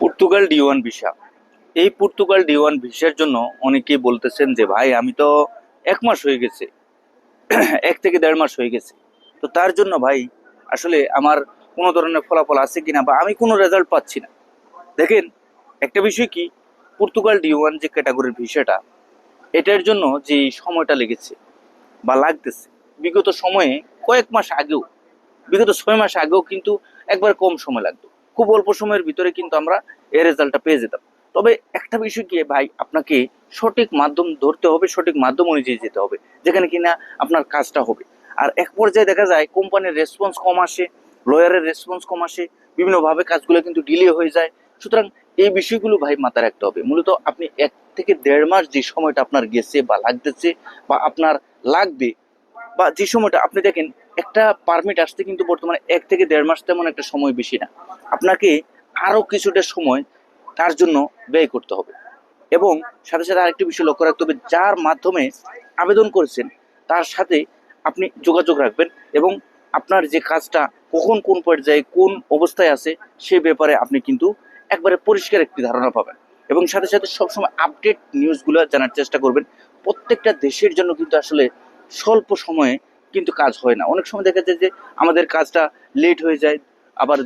Portugal D one visa. এই Portugal D one ভিসার জন্য অনেকেই বলতেছেন যে, ভাই, আমি তো এক মাস হয়ে গেছে। এক থেকে দেড় মাস হয়ে গেছে। তো তার জন্য, ভাই, আসলে আমার কোনো ধরনের ফলাফল আছে কিনা বা আমি কোনো রেজাল্ট পাচ্ছি না। দেখেন, একটা বিষয় কি? পর্তুগাল ডি ওয়ান যে ক্যাটাগরির ভিসাটা, এটার জন্য যে সময়টা লেগেছে বা লাগতেছে, বিগত সময়ে কয়েক মাস আগেও, বিগত ছয় মাস আগেও কিন্তু একবার কম সময় লাগতো। খুব অল্প সময়ের ভিতরে কিন্তু আমরা এই রেজাল্টটা পেয়ে যেতাম। তবে একটা বিষয় কি ভাই, আপনাকে সঠিক মাধ্যম ধরতে হবে, সঠিক মাধ্যম অনুযায়ী যেতে হবে, যেখানে কিনা আপনার কাজটা হবে। আর এক পর্যায়ে দেখা যায়, কোম্পানির রেসপন্স কম আসে লয়ারের রেসপন্স কম আসে, বিভিন্নভাবে কাজগুলো কিন্তু ডিলে হয়ে যায়। সুতরাং এই বিষয়গুলো ভাই মাথায় রাখতে হবে। মূলত আপনি এক থেকে দেড় মাস যে সময়টা আপনার গেছে বা লাগতেছে বা আপনার লাগবে বা যে সময়টা আপনি দেখেন, একটা পারমিট আসতে কিন্তু বর্তমানে এক থেকে দেড় মাস তেমন একটা সময় বেশি না। আপনাকে আরও কিছুটা সময় তার জন্য ব্যয় করতে হবে। এবং সাথে সাথে আরেকটি বিষয় লক্ষ্য রাখতে হবে, যার মাধ্যমে আবেদন করেছেন, তার সাথে আপনি যোগাযোগ রাখবেন এবং আপনার যে কাজটা কখন কোন পর্যায়ে কোন অবস্থায় আছে, সে ব্যাপারে আপনি কিন্তু একবারে পরিষ্কার একটি ধারণা পাবেন। এবং সাথে সাথে সবসময় আপডেট নিউজগুলো জানার চেষ্টা করবেন। প্রত্যেকটা দেশের জন্য কিন্তু আসলে স্বল্প সময়ে কিন্তু কাজ হয় না। অনেক সময় দেখা যায় যে আমাদের কাজটা লেট হয়ে যায়, আবার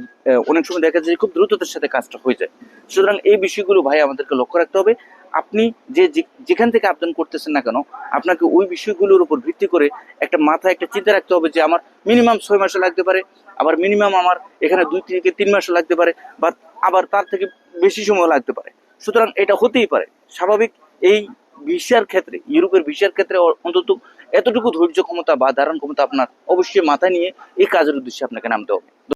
অনেক সময় দেখা যায় খুব দ্রুততার সাথে কাজটা হয়ে যায়। সুতরাং এই বিষয়গুলো ভাই আমাদেরকে লক্ষ্য রাখতে হবে। আপনি যে- যেখান থেকে আবেদন করতেছেন না কেন, আপনাকে ওই বিষয়গুলোর উপর ভিত্তি করে একটা মাথায় একটা চিন্তা রাখতে হবে যে আমার মিনিমাম ছয় মাসও লাগতে পারে, আবার মিনিমাম আমার এখানে দুই থেকে তিন মাসও লাগতে পারে, বা আবার তার থেকে বেশি সময় লাগতে পারে। সুতরাং এটা হতেই পারে। স্বাভাবিক এই ভিসার ক্ষেত্রে, ইউরোপের ভিসার ক্ষেত্রে অন্তত এতটুকু ধৈর্য ক্ষমতা বা ধারণ ক্ষমতা আপনার অবশ্যই মাথায় নিয়ে এই কাজের উদ্দেশ্যে আপনাকে নামতে হবে।